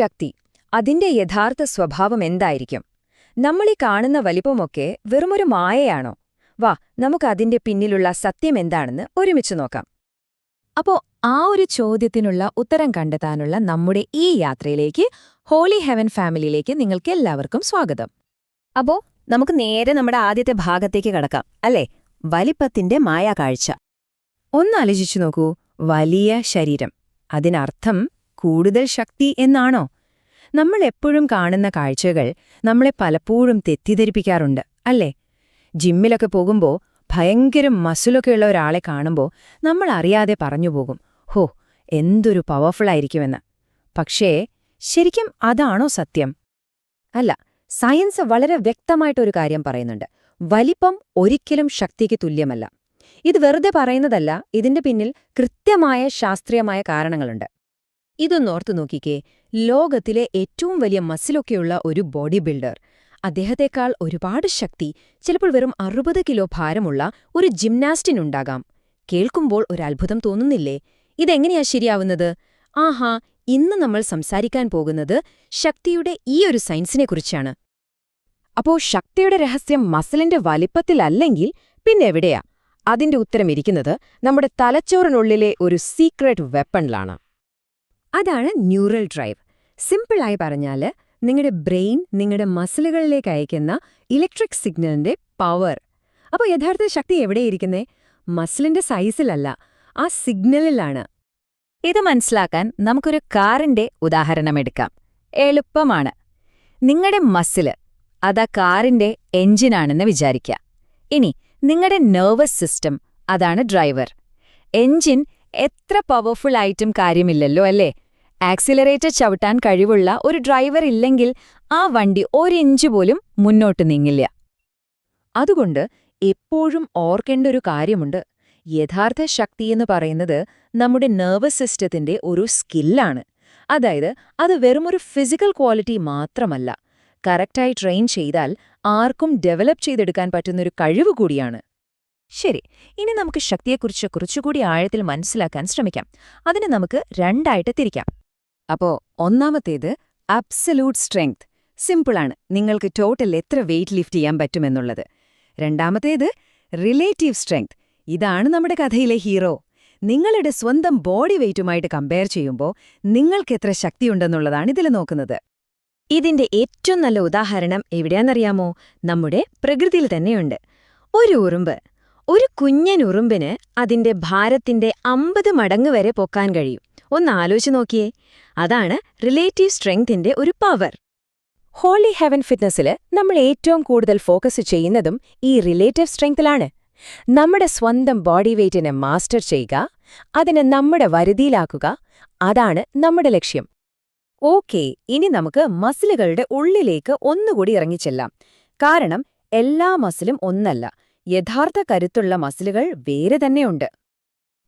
ശക്തി അതിന്റെ യഥാർത്ഥ സ്വഭാവം എന്തായിരിക്കും? നമ്മളീ കാണുന്ന വലിപ്പമൊക്കെ വെറുമൊരു മായയാണോ? വാ നമുക്ക് അതിന്റെ പിന്നിലുള്ള സത്യം എന്താണെന്ന് ഒരുമിച്ച് നോക്കാം. അപ്പോ ആ ഒരു ചോദ്യത്തിനുള്ള ഉത്തരം കണ്ടെത്താനുള്ള നമ്മുടെ ഈ യാത്രയിലേക്ക് ഹോളി ഹെവൻ ഫാമിലിയിലേക്ക് നിങ്ങൾക്ക് എല്ലാവർക്കും സ്വാഗതം. അപ്പോ നമുക്ക് നേരെ നമ്മുടെ ആദ്യത്തെ ഭാഗത്തേക്ക് കടക്കാം അല്ലേ? വലിപ്പത്തിന്റെ മായാകാഴ്ച ഒന്നാലോചിച്ചു നോക്കൂ വലിയ ശരീരം. അതിനർത്ഥം കൂടുതൽ ശക്തി എന്നാണോ? നമ്മൾ എപ്പോഴും കാണുന്ന കാഴ്ചകൾ നമ്മളെ പലപ്പോഴും തെറ്റിദ്ധരിപ്പിക്കാറുണ്ട് അല്ലേ? ജിമ്മിലൊക്കെ പോകുമ്പോൾ ഭയങ്കര മസിലൊക്കെയുള്ള ഒരാളെ കാണുമ്പോൾ നമ്മൾ അറിയാതെ പറഞ്ഞു പോകും ഹോ എന്തൊരു പവർഫുള്ളായിരിക്കുമെന്ന് പക്ഷേ ശരിക്കും അതാണോ സത്യം? അല്ല സയൻസ് വളരെ വ്യക്തമായിട്ടൊരു കാര്യം പറയുന്നുണ്ട്. വലിപ്പം ഒരിക്കലും ശക്തിക്ക് തുല്യമല്ല. ഇത് വെറുതെ പറയുന്നതല്ല ഇതിന്റെ പിന്നിൽ കൃത്യമായ ശാസ്ത്രീയമായ കാരണങ്ങളുണ്ട്. ഇതൊന്നോർത്തു നോക്കിക്കേ. ലോകത്തിലെ ഏറ്റവും വലിയ മസിലൊക്കെയുള്ള ഒരു ബോഡി ബിൽഡർ. അദ്ദേഹത്തെക്കാൾ ഒരുപാട് ശക്തി ചിലപ്പോൾ വെറും അറുപത് കിലോ ഭാരമുള്ള ഒരു ജിംനാസ്റ്റിനുണ്ടാകാം. കേൾക്കുമ്പോൾ ഒരത്ഭുതം തോന്നുന്നില്ലേ? ഇതെങ്ങനെയാ ശരിയാവുന്നത്? ആഹാ ഇന്ന് നമ്മൾ സംസാരിക്കാൻ പോകുന്നത് ശക്തിയുടെ ഈ ഒരു സയൻസിനെക്കുറിച്ചാണ് അപ്പോ ശക്തിയുടെ രഹസ്യം മസിലിന്റെ വലിപ്പത്തിലല്ലെങ്കിൽ പിന്നെവിടെയാ അതിന്റെ ഉത്തരം ഇരിക്കുന്നത് നമ്മുടെ തലച്ചോറിനുള്ളിലെ ഒരു സീക്രട്ട് വെപ്പണിലാണ്. അതാണ് ന്യൂറൽ ഡ്രൈവ്. സിമ്പിളായി പറഞ്ഞാൽ നിങ്ങളുടെ ബ്രെയിൻ നിങ്ങളുടെ മസിലുകളിലേക്ക് അയക്കുന്ന ഇലക്ട്രിക് സിഗ്നലിന്റെ പവർ. അപ്പോൾ യഥാർത്ഥ ശക്തി എവിടെയിരിക്കുന്നേ? മസിലിന്റെ സൈസിലല്ല ആ സിഗ്നലിലാണ്. ഇത് മനസ്സിലാക്കാൻ നമുക്കൊരു കാറിന്റെ ഉദാഹരണമെടുക്കാം എളുപ്പമാണ്. നിങ്ങളുടെ മസിൽ അതാ കാറിന്റെ എഞ്ചിനാണെന്ന് വിചാരിക്കുക ഇനി നിങ്ങളുടെ നെർവസ് സിസ്റ്റം അതാണ് ഡ്രൈവർ. എഞ്ചിൻ എത്ര പവർഫുൾ ആയിട്ടും കാര്യമില്ലല്ലോ അല്ലേ? ആക്സിലറേറ്റർ ചവിട്ടാൻ കഴിവുള്ള ഒരു ഡ്രൈവർ ഇല്ലെങ്കിൽ ആ വണ്ടി ഒരിഞ്ച് പോലും മുന്നോട്ട് നീങ്ങില്ല. അതുകൊണ്ട് എപ്പോഴും ഓർക്കേണ്ട ഒരു കാര്യമുണ്ട്. യഥാർത്ഥ ശക്തിയെന്ന് പറയുന്നത് നമ്മുടെ നെർവസ് സിസ്റ്റത്തിന്റെ ഒരു സ്കില്ലാണ് അതായത് അത് വെറുമൊരു ഫിസിക്കൽ ക്വാളിറ്റി മാത്രമല്ല കറക്റ്റായി ട്രെയിൻ ചെയ്താൽ ആർക്കും ഡെവലപ്പ് ചെയ്തെടുക്കാൻ പറ്റുന്നൊരു കഴിവ് കൂടിയാണ്. ശരി ഇനി നമുക്ക് ശക്തിയെക്കുറിച്ച് കുറച്ചുകൂടി ആഴത്തിൽ മനസ്സിലാക്കാൻ ശ്രമിക്കാം. അതിന് നമുക്ക് രണ്ടായിട്ട് തിരിക്കാം. അപ്പോ ഒന്നാമത്തേത് അബ്സലൂട്ട് സ്ട്രെങ്ത് സിമ്പിളാണ് നിങ്ങൾക്ക് ടോട്ടൽ എത്ര വെയിറ്റ് ലിഫ്റ്റ് ചെയ്യാൻ പറ്റുമെന്നുള്ളത്. രണ്ടാമത്തേത് റിലേറ്റീവ് സ്ട്രെങ്ത് ഇതാണ് നമ്മുടെ കഥയിലെ ഹീറോ നിങ്ങളുടെ സ്വന്തം ബോഡി വെയ്റ്റുമായിട്ട് കമ്പയർ ചെയ്യുമ്പോൾ നിങ്ങൾക്കെത്ര ശക്തിയുണ്ടെന്നുള്ളതാണ് ഇതിൽ നോക്കുന്നത്. ഇതിന്റെ ഏറ്റവും നല്ല ഉദാഹരണം എവിടെയാണെന്നറിയാമോ? നമ്മുടെ പ്രകൃതിയിൽ തന്നെയുണ്ട്. ഒരു ഉറുമ്പ്. ഒരു കുഞ്ഞൻ ഉറുമ്പിന് അതിന്റെ ഭാരത്തിന്റെ അമ്പത് മടങ്ങ് വരെ പൊക്കാൻ കഴിയും. ഒന്ന് ആലോചിച്ച് നോക്കിയേ. അതാണ് റിലേറ്റീവ് സ്ട്രെങ്തിന്റെ ഒരു പവർ ഹോളി ഹെവൻ ഫിറ്റ്നസ്സിൽ നമ്മൾ ഏറ്റവും കൂടുതൽ ഫോക്കസ് ചെയ്യുന്നതും ഈ റിലേറ്റീവ് സ്ട്രെങ്തിലാണ് നമ്മുടെ സ്വന്തം ബോഡി വെയ്റ്റിനെ മാസ്റ്റർ ചെയ്യുക അതിനെ നമ്മുടെ വരുതിയിലാക്കുക അതാണ് നമ്മുടെ ലക്ഷ്യം. ഓക്കേ ഇനി നമുക്ക് മസിലുകളുടെ ഉള്ളിലേക്ക് ഒന്നുകൂടി ഇറങ്ങിച്ചെല്ലാം. കാരണം എല്ലാ മസിലും ഒന്നല്ല. യഥാർത്ഥ കരുത്തുള്ള മസിലുകൾ വേറെ തന്നെയുണ്ട്.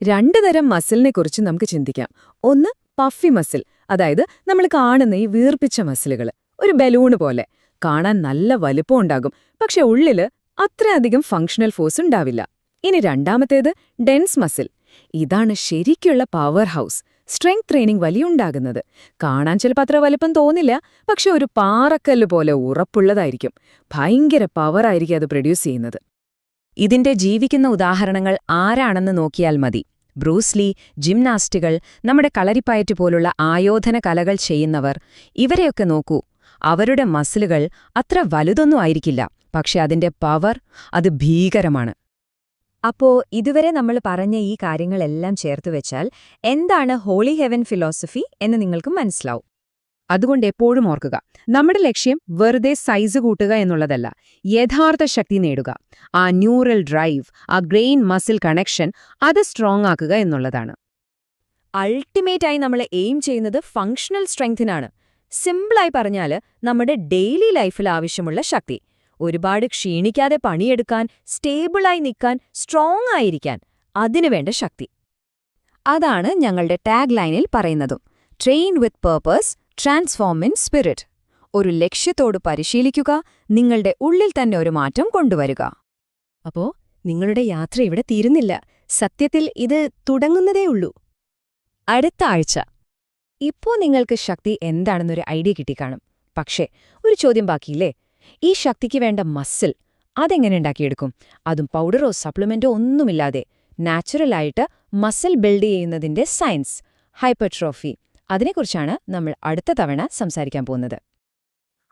രണ്ടു തരം മസിലിനെക്കുറിച്ച് നമുക്ക് ചിന്തിക്കാം. ഒന്ന് പഫി മസിൽ അതായത് നമ്മൾ കാണുന്ന ഈ വീർപ്പിച്ച മസിലുകൾ. ഒരു ബലൂണ് പോലെ. കാണാൻ നല്ല വലുപ്പം വലുപ്പമുണ്ടാകും പക്ഷെ ഉള്ളിൽ അത്രയധികം ഫങ്ഷണൽ ഫോഴ്സ് ഉണ്ടാവില്ല. ഇനി രണ്ടാമത്തേത് ഡെൻസ് മസിൽ ഇതാണ് ശരിക്കുള്ള പവർ ഹൗസ് സ്ട്രെങ്ത് ട്രെയിനിങ് വലിയ ഉണ്ടാകുന്നത്. കാണാൻ ചിലപ്പോൾ അത്ര വലുപ്പം തോന്നില്ല. പക്ഷെ ഒരു പാറക്കല്ല് പോലെ ഉറപ്പുള്ളതായിരിക്കും. ഭയങ്കര പവറായിരിക്കും അത് പ്രൊഡ്യൂസ് ചെയ്യുന്നത്. ഇതിന്റെ ജീവിക്കുന്ന ഉദാഹരണങ്ങൾ ആരാണെന്ന് നോക്കിയാൽ മതി. ബ്രൂസ്ലി ജിംനാസ്റ്റുകൾ നമ്മുടെ കളരിപ്പയറ്റ് പോലുള്ള ആയോധന കലകൾ ചെയ്യുന്നവർ ഇവരെയൊക്കെ നോക്കൂ. അവരുടെ മസിലുകൾ അത്ര വലുതൊന്നും ആയിരിക്കില്ല പക്ഷെ അതിന്റെ പവർ അത് ഭീകരമാണ്. അപ്പോ ഇതുവരെ നമ്മൾ പറഞ്ഞ ഈ കാര്യങ്ങളെല്ലാം ചേർത്തുവെച്ചാൽ എന്താണ് ഹോളി ഹെവൻ ഫിലോസഫി എന്ന് നിങ്ങൾക്ക് മനസ്സിലാവും. അതുകൊണ്ട് എപ്പോഴും ഓർക്കുക. നമ്മുടെ ലക്ഷ്യം വെറുതെ സൈസ് കൂട്ടുക എന്നുള്ളതല്ല. യഥാർത്ഥ ശക്തി നേടുക. ആ ന്യൂറൽ ഡ്രൈവ് ആ ബ്രെയിൻ മസിൽ കണക്ഷൻ അത് സ്ട്രോങ് ആക്കുക എന്നുള്ളതാണ്. അൾട്ടിമേറ്റായി നമ്മൾ എയിം ചെയ്യുന്നത് ഫങ്ഷണൽ സ്ട്രെങ്തിനാണ് സിമ്പിളായി പറഞ്ഞാൽ നമ്മുടെ ഡെയിലി ലൈഫിൽ ആവശ്യമുള്ള ശക്തി. ഒരുപാട് ക്ഷീണിക്കാതെ പണിയെടുക്കാൻ സ്റ്റേബിളായി നിൽക്കാൻ സ്ട്രോങ് ആയിരിക്കാൻ അതിനുവേണ്ട ശക്തി. അതാണ് ഞങ്ങളുടെ ടാഗ് ലൈനിൽ പറയുന്നതും. Train with purpose transform in spirit ഒരു ലക്ഷ്യത്തോട് പരിശീലിക്കുക നിങ്ങളുടെ ഉള്ളിൽ തന്നെ ഒരു മാറ്റം കൊണ്ടുവരിക. അപ്പോ നിങ്ങളുടെ യാത്ര ഇവിടെ തീരുന്നില്ല. സത്യത്തിൽ ഇത് തുടങ്ങുന്നതേ ഉള്ളൂ. അടുത്ത ആഴ്ച. ഇപ്പോ നിങ്ങൾക്ക് ശക്തി എന്താണെന്നൊരു ഐഡിയ കിട്ടിക്കാണും. പക്ഷേ ഒരു ചോദ്യം ബാക്കിയില്ലേ? ഈ ശക്തിക്ക് വേണ്ട മസിൽ അതെങ്ങനെ ഉണ്ടാക്കിയെടുക്കും? അതും പൗഡറോ സപ്ലിമെന്റോ ഒന്നുമില്ലാതെ. നാച്ചുറലായിട്ട് മസിൽ ബിൽഡ് ചെയ്യുന്നതിന്റെ സയൻസ് ഹൈപ്പർട്രോഫി അതിനെക്കുറിച്ചാണ് നമ്മൾ അടുത്ത തവണ സംസാരിക്കാൻ പോകുന്നത്.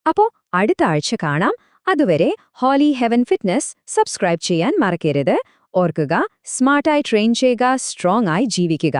അപ്പോൾ അടുത്ത ആഴ്ച കാണാം. അതുവരെ ഹോളി ഹെവൻ ഫിറ്റ്നസ് സബ്സ്ക്രൈബ് ചെയ്യാൻ മറക്കരുത്. ഓർക്കുക സ്മാർട്ടായി ട്രെയിൻ ചെയ്യുക സ്ട്രോങ് ആയി ജീവിക്കുക.